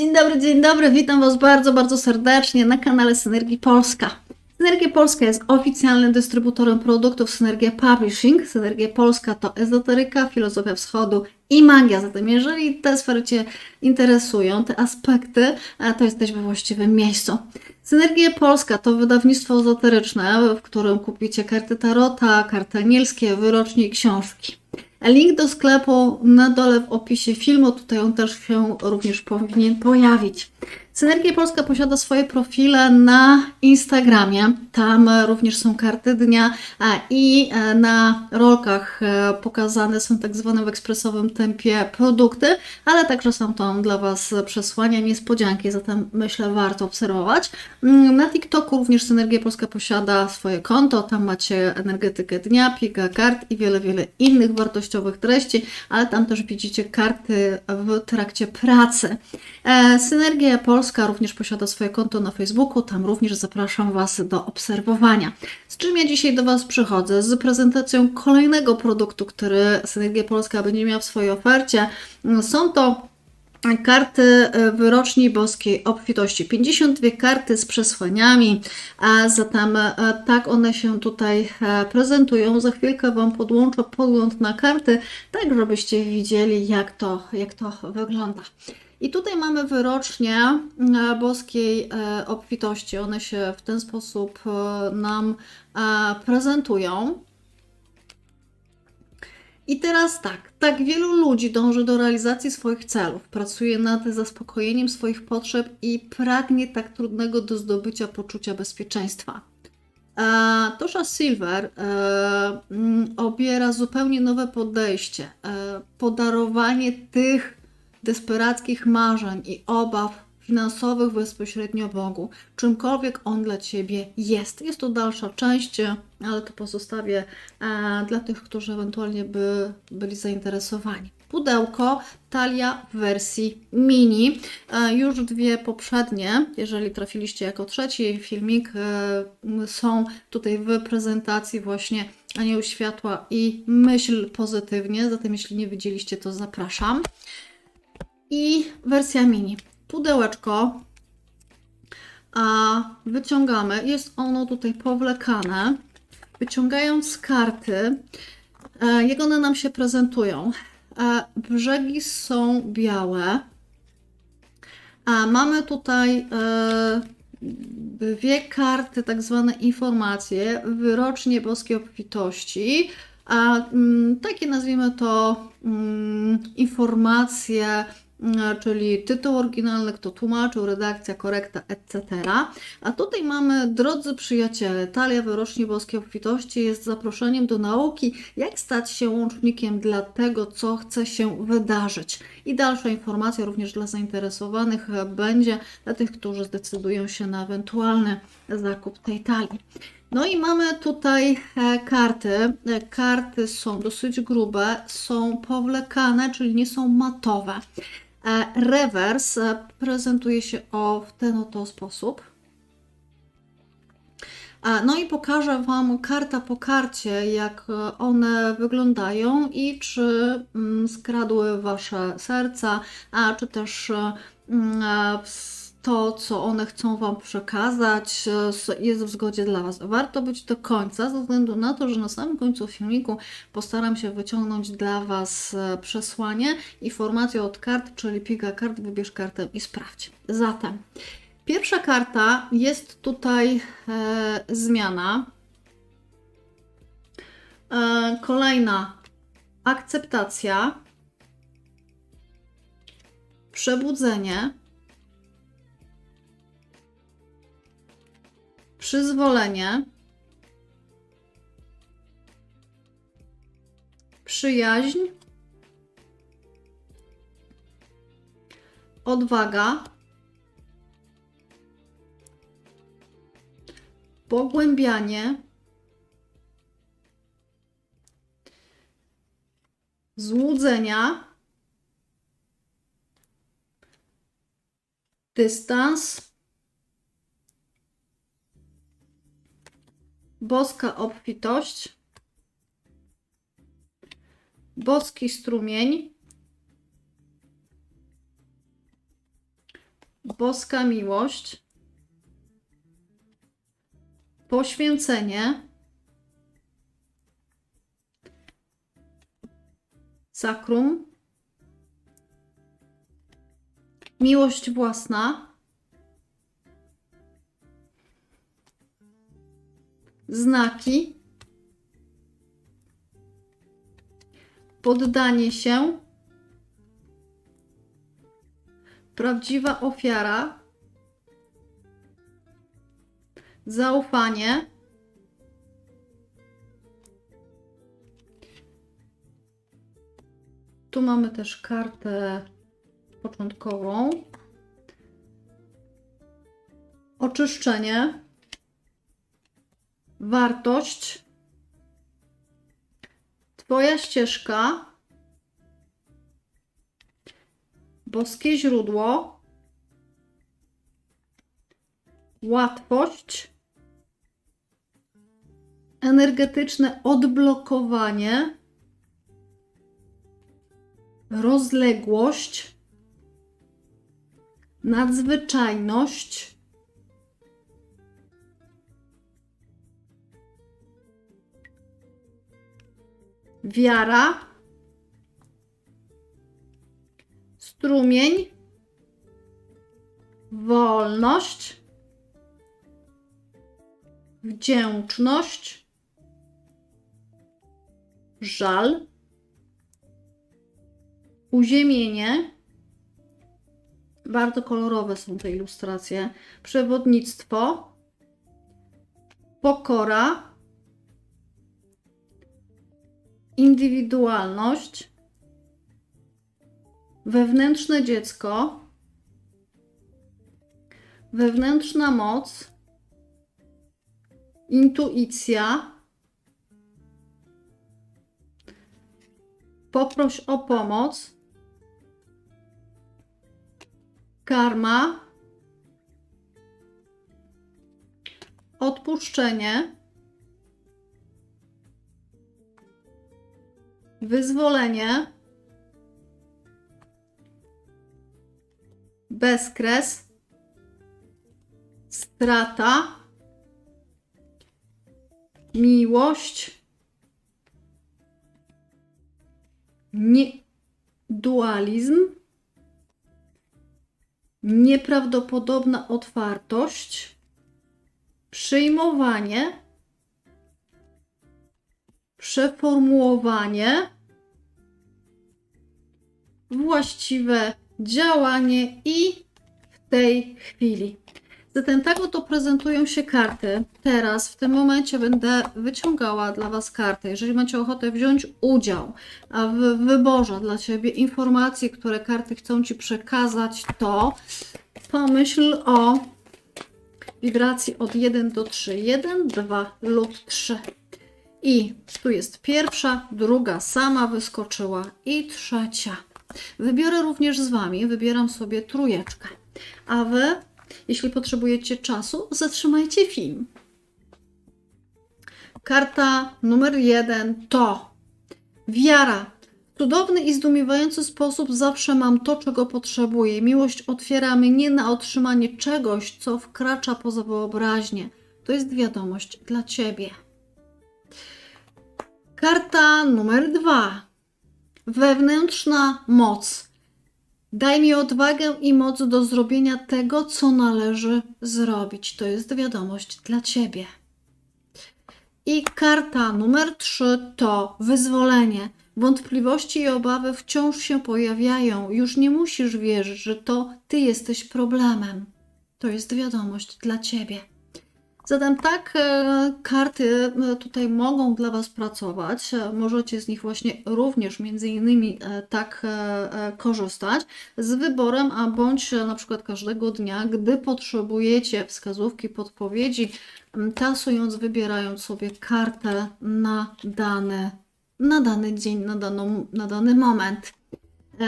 Dzień dobry, dzień dobry, witam Was bardzo, bardzo serdecznie na kanale Synergii Polska. Synergia Polska jest oficjalnym dystrybutorem produktów Synergia Publishing. Synergia Polska to ezoteryka, filozofia wschodu i magia. Zatem jeżeli te sfery Cię interesują, te aspekty, a to jesteś we właściwym miejscu. Synergia Polska to wydawnictwo ezoteryczne, w którym kupicie karty tarota, karty anielskie, wyrocznie i książki. Link do sklepu na dole w opisie filmu, tutaj on też się również powinien pojawić. Synergia Polska posiada swoje profile na Instagramie. Tam również są karty dnia i e, na rolkach e, pokazane są tak zwane w ekspresowym tempie produkty, ale także są tam dla Was przesłania, niespodzianki, zatem myślę warto obserwować. Mm, Na TikToku również Synergia Polska posiada swoje konto, tam macie energetykę dnia, pika kart i wiele, wiele innych wartościowych treści, ale tam też widzicie karty w trakcie pracy. E, Synergia Polska również posiada swoje konto na Facebooku, tam również zapraszam Was do obserwowania. Z czym ja dzisiaj do Was przychodzę? Z prezentacją kolejnego produktu, który Synergia Polska będzie miała w swojej ofercie. Są to karty e, wyroczni boskiej obfitości. 52 karty z przesłaniami, a zatem e, tak one się tutaj e, prezentują. Za chwilkę Wam podłączę podgląd na karty, tak żebyście widzieli jak to, jak to wygląda. I tutaj mamy wyrocznie boskiej obfitości. One się w ten sposób nam prezentują. I teraz tak, tak wielu ludzi dąży do realizacji swoich celów, pracuje nad zaspokojeniem swoich potrzeb i pragnie tak trudnego do zdobycia poczucia bezpieczeństwa. E, Tosha Silver e, mm, obiera zupełnie nowe podejście, e, podarowanie tych desperackich marzeń i obaw finansowych bezpośrednio Bogu, czymkolwiek On dla Ciebie jest. Jest to dalsza część, ale to pozostawię e, dla tych, którzy ewentualnie by byli zainteresowani. Pudełko talia w wersji mini. E, już dwie poprzednie, jeżeli trafiliście jako trzeci filmik, e, są tutaj w prezentacji właśnie Anioł Światła i Myśl Pozytywnie. Zatem jeśli nie widzieliście, to zapraszam. I wersja mini. Pudełeczko a wyciągamy. Jest ono tutaj powlekane. Wyciągając karty, e, jak one nam się prezentują. E, brzegi są białe. A mamy tutaj e, dwie karty, tak zwane informacje, wyrocznie boskiej obfitości. A mm, takie nazwijmy to mm, informacje, czyli tytuł oryginalny, kto tłumaczył, redakcja, korekta, etc. A tutaj mamy, drodzy przyjaciele, talia wyrocznie boskiej obfitości jest zaproszeniem do nauki, jak stać się łącznikiem dla tego, co chce się wydarzyć. I dalsza informacja również dla zainteresowanych e, będzie dla tych, którzy zdecydują się na ewentualny zakup tej talii. No i mamy tutaj e, karty. E, Karty są dosyć grube, są powlekane, czyli nie są matowe. E, Rewers e, prezentuje się o w ten oto sposób. A, No i pokażę Wam karta po karcie, jak e, one wyglądają i czy mm, skradły Wasze serca, a czy też e, mm, e, to, co one chcą Wam przekazać, e, jest w zgodzie dla Was. Warto być do końca, ze względu na to, że na samym końcu filmiku postaram się wyciągnąć dla Was e, przesłanie, informację od kart, czyli piga kart, wybierz kartę i sprawdź. Zatem. Pierwsza karta jest tutaj e, zmiana. E, kolejna akceptacja, przebudzenie, przyzwolenie, przyjaźń, odwaga. pogłębianie, złudzenia, dystans, boska obfitość, boski strumień, boska miłość, poświęcenie, sakrum, miłość własna, znaki, poddanie się, prawdziwa ofiara, zaufanie, tu mamy też kartę początkową, oczyszczenie, wartość, Twoja ścieżka, boskie źródło, łatwość, energetyczne odblokowanie, rozległość, nadzwyczajność, wiara, strumień, wolność, wdzięczność, żal, uziemienie. Bardzo kolorowe są te ilustracje. Przewodnictwo, pokora, indywidualność, wewnętrzne dziecko, wewnętrzna moc, intuicja, poproś o pomoc, karma, odpuszczenie, wyzwolenie, bezkres, strata, miłość, nie, dualizm, nieprawdopodobna otwartość, przyjmowanie, przeformułowanie, właściwe działanie i w tej chwili. Zatem tak oto prezentują się karty. Teraz, w tym momencie będę wyciągała dla Was karty. Jeżeli macie ochotę wziąć udział w wyborze dla Ciebie informacji, które karty chcą Ci przekazać, to pomyśl o wibracji od 1 do 3. 1, 2 lub 3. I tu jest pierwsza, druga sama wyskoczyła i trzecia. Wybiorę również z Wami, wybieram sobie trójeczkę. A Wy, jeśli potrzebujecie czasu, zatrzymajcie film. Karta numer jeden to wiara. W cudowny i zdumiewający sposób zawsze mam to, czego potrzebuję. Miłość otwiera mnie na otrzymanie czegoś, co wkracza poza wyobraźnię. To jest wiadomość dla Ciebie. Karta numer dwa. Wewnętrzna moc. Daj mi odwagę i moc do zrobienia tego, co należy zrobić. To jest wiadomość dla Ciebie. I karta numer 3 to wyzwolenie. Wątpliwości i obawy wciąż się pojawiają. Już nie musisz wierzyć, że to Ty jesteś problemem. To jest wiadomość dla Ciebie. Zatem tak, e, karty e, tutaj mogą dla Was pracować. E, Możecie z nich właśnie również między innymi tak korzystać z wyborem, a bądź na przykład każdego dnia, gdy potrzebujecie wskazówki, podpowiedzi, tasując, wybierając sobie kartę na dany, na dany dzień, na, daną, na dany moment.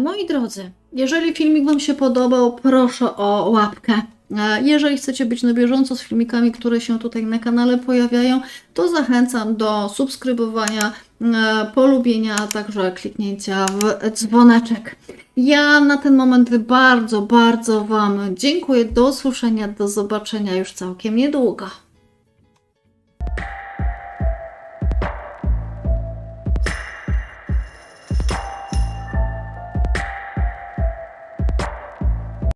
Moi drodzy, jeżeli filmik Wam się podobał, proszę o łapkę. E, Jeżeli chcecie być na bieżąco z filmikami, które się tutaj na kanale pojawiają, to zachęcam do subskrybowania e, polubienia, a także kliknięcia w dzwoneczek. Ja na ten moment bardzo, bardzo Wam dziękuję. Do usłyszenia, do zobaczenia już całkiem niedługo.